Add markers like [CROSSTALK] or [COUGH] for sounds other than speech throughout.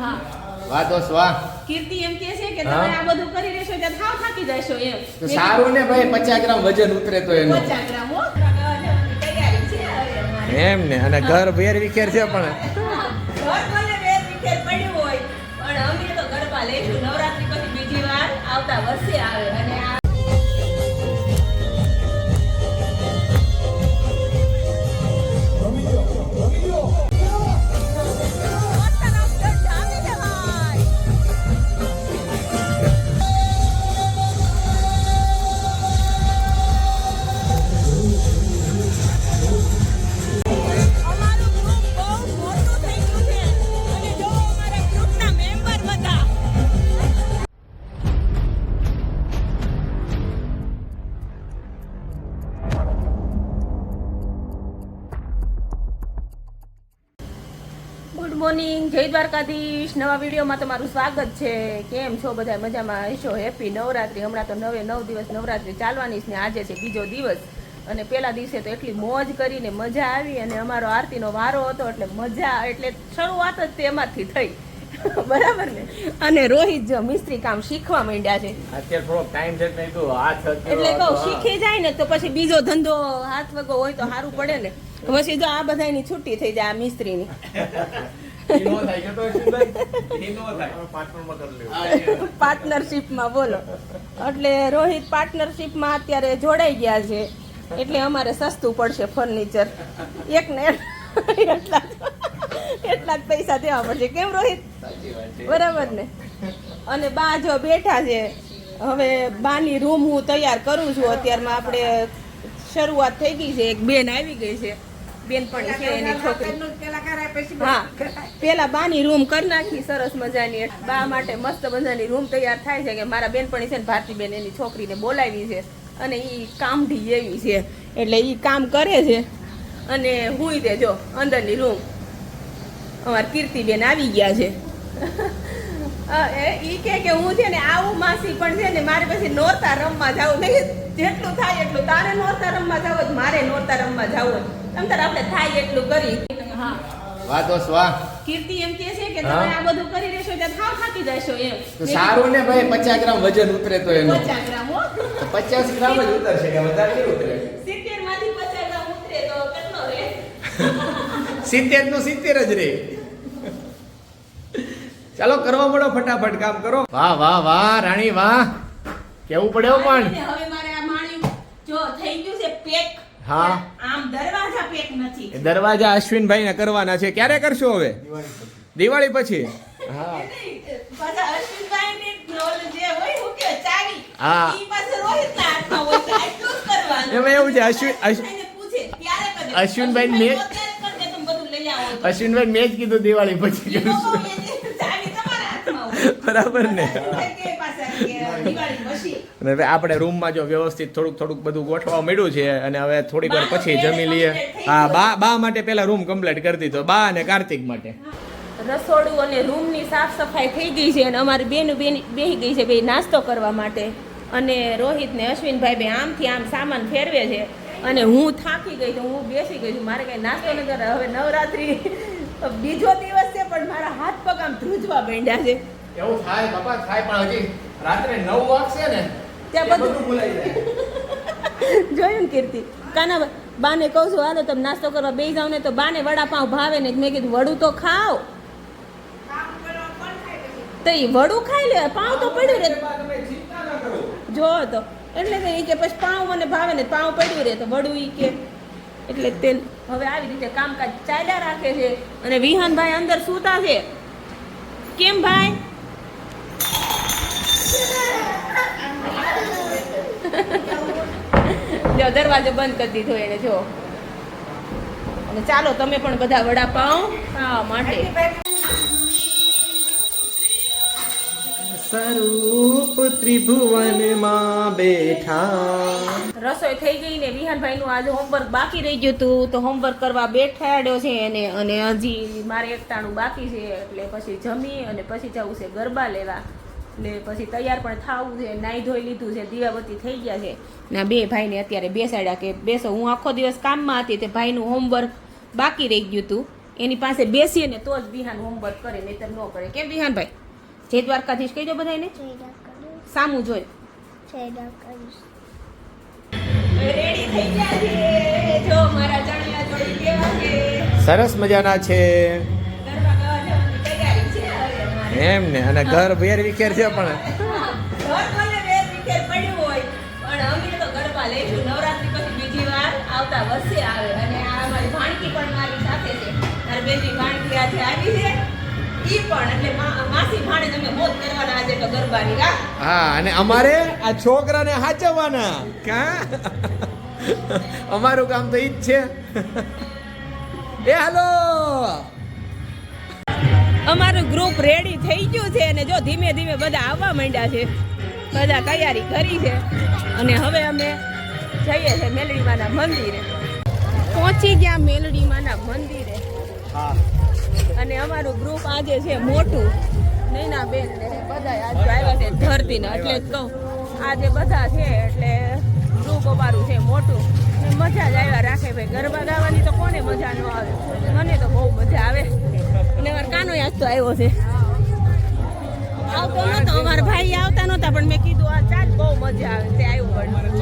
હા. વાહ દોસ્ત વાહ કીર્તિ એમ કે છે કે તમે આ બધું કરી રહેશો ત્યાં થાવ થાકી જશો એમ. તો સારું ને ભાઈ પચાસ ગ્રામ વજન ઉતરે તો એનું. ગ્રામ હો. એમ ને અને ઘર વેર વિખેર છે પણ. મોર્નિંગ જય દ્વારકાધીશ. નવા વિડીયોમાં તમારું સ્વાગત છે. કેમ છો? બધા મજામાં? હશો? હેપી નવરાત્રી. હમણાં તો નવે નવ દિવસ નવરાત્રી ચાલવાની છે ને આજે છે બીજો દિવસ. અને પેલા દિવસે તો એટલી મોજ કરીને મજા આવી અને અમારો આરતીનો વારો હતો એટલે મજા એટલે શરૂઆત જ તેમાંથી થઈ. [LAUGHS] બરાબર ને? અને રોહિત જો મિસ્ત્રી કામ શીખવા માંડ્યા છે. અત્યારે થોડો ટાઈમ છે એટલે કહું શીખી જાય ને તો પછી બીજો ધંધો હાથ વગો હોય તો સારું પડે ને. [LAUGHS] પછી જો આ બધાની છૂટી થઈ જાય આ મિસ્ત્રીની. [LAUGHS] પાર્ટનરશિપમાં, બોલો. એટલે રોહિત પાર્ટનરશિપમાં અત્યારે જોડાઈ ગયા છે. એટલે અમારે સસ્તું પડશે ફર્નિચર એક ને એટલા એટલા જ પૈસા દેવા પડશે. કેમ રોહિત? બરાબર ને? અને બા જો બેઠા છે. હવે બાની રૂમ હું તૈયાર કરું છું. અત્યારમાં આપણે શરૂઆત થઈ ગઈ છે. એક બેન આવી ગઈ છે. બેનપણી છે એની છોકરી. હા પેલા બાની રૂમ કરી નાખી સરસ મજાની. બા માટે મસ્ત મજાની રૂમ તૈયાર થાય છે કે મારા બેનપણી છે ને ભારતીબેન એની છોકરીને બોલાવી છે અને એ કામઢી એવી છે. એટલે એ કામ કરે છે અને હુઈ દે જો અંદરની રૂમ. અમારા કીર્તિબેન આવી ગયા છે. [LAUGHS] એ ઈ કે કે હું છે ને આવું માસી પણ છે ને મારે પછી નોરતા રમવા જાવું. નહીં જેટલું થાય એટલું. તારે નોરતા રમવા જાવ મારે નોરતા રમવા જાવું હોય આપણે થાય એટલું કરી. હા. વાહ દોસ્ત વાહ કીર્તિ એમ કે છે કે તમે આ બધું કરી રહેશો એટલે થાવ થાકી જશો એમ. તો સારું ને ભાઈ પચાસ ગ્રામ વજન ઉતરે તો એનું. પચાસ ગ્રામ હો. તો પચાસ ગ્રામ જ ઉતરશે કે વધારે નહીં ઉતરે? સિત્તેરમાંથી પચાસ ગ્રામ ઉતરે તો કેટલો રે? સિત્તેરનું સિત્તેર જ રે. ચાલો કરવા પડો ફટાફટ કામ કરો. વાહ વાહ વાહ રાણી વાહ. કેવું પડ્યો પણ? હવે મારે આ માણી જો થઈ ગયું છે પેક હા. આમ દરવાજા પેક નથી. દરવાજા અશ્વિનભાઈ ને કરવાના છે. ક્યારે કરશો હવે? દિવાળી પછી. હા. હું. એમાં એવું છે, અશ્વિન- અશ્વિન- અશ્વિનભાઈને પૂછે, ત્યારે કરજે. અશ્વિનભાઈને મેં- અશ્વિનભાઈ. અશ્વિનભાઈ મેં જ કીધું દિવાળી પછી કરશું. બરાબર ને? અને હવે આપણે રૂમમાં જો વ્યવસ્થિત થોડુંક થોડુંક બધું ગોઠવા મળ્યું છે અને હવે થોડીક વાર પછી જમી લઈએ. હા બા બા માટે પેલા રૂમ કમ્પ્લીટ કરી દીધો. બા અને કાર્તિક માટે. રસોડું અને રૂમની સાફ સફાઈ થઈ ગઈ છે અને અમારી બેન બેન બેહી ગઈ છે ભાઈ નાસ્તો કરવા માટે. અને રોહિત ને અશ્વિનભાઈ બે આમથી આમ સામાન ફેરવે છે. અને હું થાકી ગઈ તો હું બેસી ગઈ છું. મારે કઈ નાસ્તો ન કરે હવે નવરાત્રી. બીજો દિવસ છે પણ મારા હાથ પગ આમ ધ્રુજવા માંડ્યા છે. એવું થાય બાપા થાય પણ હજી. રાત્રે નવ વાગશે ને ત્યાં બધું- ભૂલાઈ જાય. [LAUGHS] જોયું ને કીર્તિ? કાના બાને કહું છું હાલો તમે નાસ્તો કરવા બેસી જાવ ને તો બાને વડાપાવ ભાવે ને. મેં કીધું વડું તો ખાઓ. તો એ વડું ખાઈ લે પાઉં તો પડ્યું રે. જો તો. એટલે તો એ કે પછી પાઉં મને ભાવે ને પાઉં પડ્યું રે તો વડું એ કે. એટલે તે હવે આવી રીતે કામકાજ ચાલ્યા રાખે છે. અને વિહાનભાઈ અંદર સૂતા છે. કેમ ભાઈ? જો દરવાજો બંધ કરી દીધો એને જો. અને ચાલો તમે પણ બધા વડાપાઉં ખાવા માટે. સ્વરૂપ ત્રિભુવનમાં બેઠા. રસોઈ થઈ ગઈ ને વિહાનભાઈ નું આજે હોમવર્ક બાકી રહી ગયું હતું તો હોમવર્ક કરવા બેઠાડ્યો છે એને અને હજી મારે એકટાણું બાકી છે એટલે પછી જમી અને પછી જવું છે ગરબા લેવા. એટલે પછી તૈયાર પણ થવું છે નાહી ધોઈ લીધું છે દીવાબત્તી થઈ ગયા છે. ના બે ભાઈને અત્યારે બેસાડ્યા કે બેસો હું આખો દિવસ કામમાં હતી તે ભાઈનું હોમવર્ક બાકી રહી ગયું હતું. એની પાસે બેસીએ ને તો જ વિહાન હોમવર્ક કરે નહીતર ન કરે. કેમ વિહાનભાઈ જય દ્વારકાધીશ કહી દો બધાને સામું જોઈ. છેડા કરીશ રેડી થઈ ગયા છે. જો મારા ચણિયા ચોળી કેવા છે? સરસ મજાના છે. એમ ને અને ઘર વેર વિખેર છે પણ. હા? અને અમારે આ છોકરાને હાચવવાના. કા? અમારું કામ તો ઈ જ છે. એ હાલો! અમારું ગ્રુપ રેડી થઈ ગયું છે અને જો ધીમે ધીમે બધા આવવા માંડ્યા છે. બધા તૈયારી કરી છે. અને હવે અમે જઈએ છીએ મેલડીમાના મંદિરે. પહોંચી ગયા મેલડીમાના મંદિરે. અને અમારું ગ્રુપ આજે છે મોટું. નૈના બેન ને બધા આજે આવ્યા છે ધરતીને. એટલે જ કહું આજે બધા છે એટલે ગ્રુપ અમારું છે મોટું. મજા જ આવ્યા રાખે ભાઈ. ગરબા ગાવાની તો કોને મજા ન આવે? મને તો બહુ મજા આવે. અને અમારો કાનો યાદ તો આવ્યો છે. આવતો નતો, અમારા ભાઈ આવતા નહોતા પણ મેં કીધું, આ ચાલ, બહુ મજા આવે. તે આવ્યું પણ.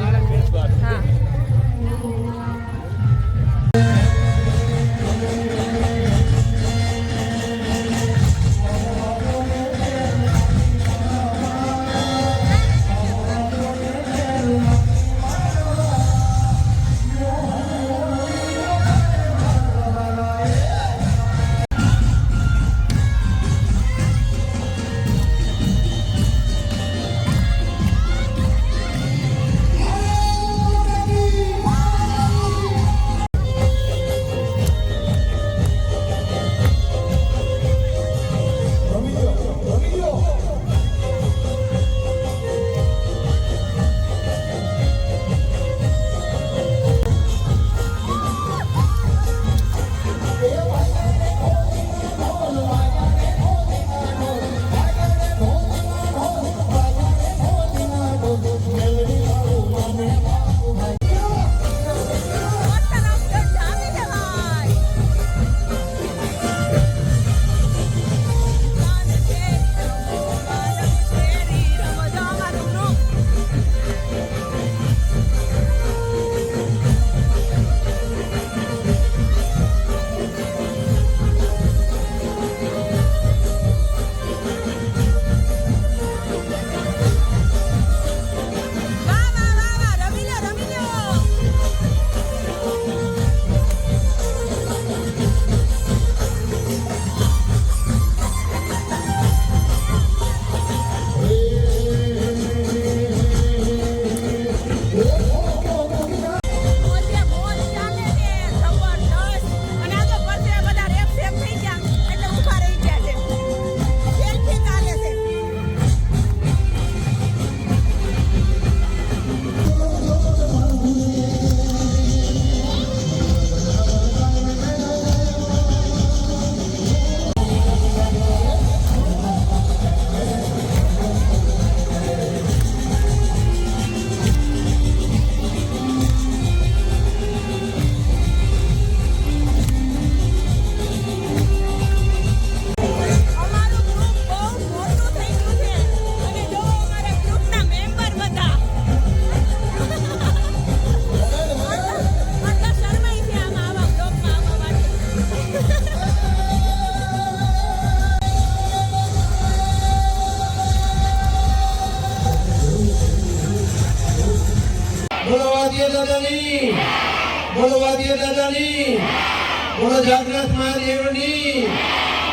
બોલો જાગૃત મહાદેવની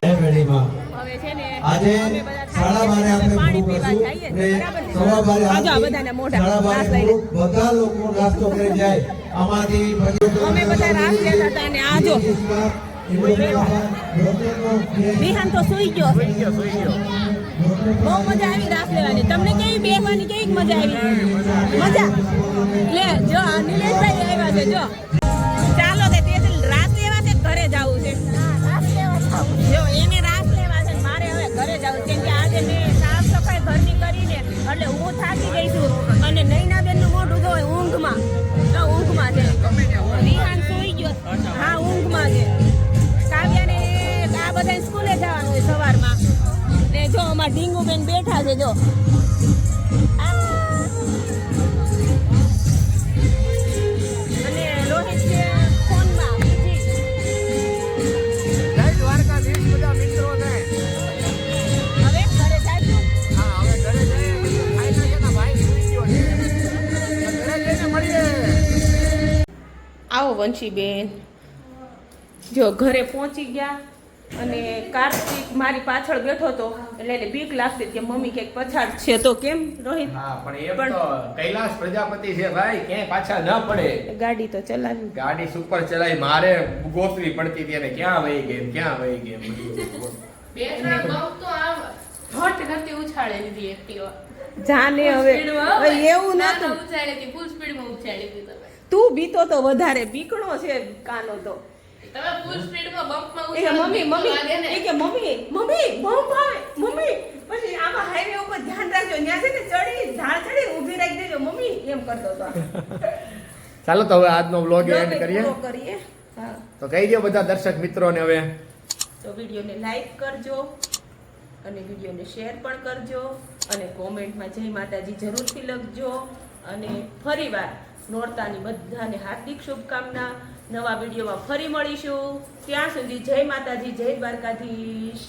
જય મેળીમાં હવે છે ને આજે સાડા બારે આપણે પૂરું કરશું ને? સવા બારે આવજો આ આરતી, બધાના મોઢા સાડા બારે પૂરું બધા લોકો નાસ્તો કરી જાય. આમાંથી અમે બધા રાસ લેતા હતા અને આ જો. વિહાન તો સુઈ ગયો. બહુ મજા આવી રાસ લેવાની. તમને કેવી બેહવાની કેવી મજા આવી? મજા? લે જો નિલેશભાઈ આવ્યા છે જો. જાઉં કેમ કે આજે મેં સાફ સફાઈ ઘરની કરીને એટલે હું થાકી ગઈ છું. અને નૈના બેનનું મોઢું જો ઊંઘમાં. તો ઊંઘમાં છે. રિહાન સૂઈ ગયો. હા, ઊંઘમાં છે. કાવ્યાને આ બધા સ્કૂલે જવાનું હોય સવારમાં. ને જો અમારા ઢીંગુબેન બેઠા છે, જો. આવો વંશીબેન જો ઘરે પહોંચી ગયા અને કાર્તિક મારી પાછળ બેઠો હતો એટલે એને બીક લાગતી કે મમ્મી ક્યાંક પછાડ છે તો કેમ રોહિત? પણ કૈલાસ પ્રજાપતિ છે ભાઈ ક્યાંય પાછા ન પડે. ગાડી તો ચલાવી. ગાડી સુપર ચલાવી મારે ગોતવી પડતી હતી અને ક્યાં વહી ગઈ ક્યાં વહી ગઈ બે ત્રણ બહુ તો આમ હટ કરતી ઉછાળે લીધી એક્ટિવા જાને હવે. એવું ના, નતું. ઉછાળી હતી ફૂલ સ્પીડમાં ઉછાળી હતી તું બીતો તો વધારે બીકણો છે કાનો તો. તમે ફૂલ સ્પીડમાં બમ્પમાં એ મમ્મી બીક તો લાગે મમ્મી ને. એ કે મમ્મી મમ્મી બમ આવે મમ્મી. પછી આમાં હાઈવે ઉપર ધ્યાન રાખજો ત્યાં છે ને ચડી ઝાડ ચડી ઊભી રાખી દેજો. મમ્મી એમ કરતો હતો [LAUGHS] ચાલો તો હવે આજનો વ્લોગ એન્ડ કરીએ. કરીએ. તો કહી દો બધા દર્શક મિત્રોને હવે. તો વિડીયોને લાઈક કરજો અને વિડીયોને શેર પણ કરજો અને કોમેન્ટમાં જય માતાજી જરૂરથી લખજો અને ફરીવાર નોરતાની બધાને હાર્દિક શુભકામના. નવા વિડીયોમાં ફરી મળીશું. ત્યાં સુધી જય માતાજી જય દ્વારકાધીશ.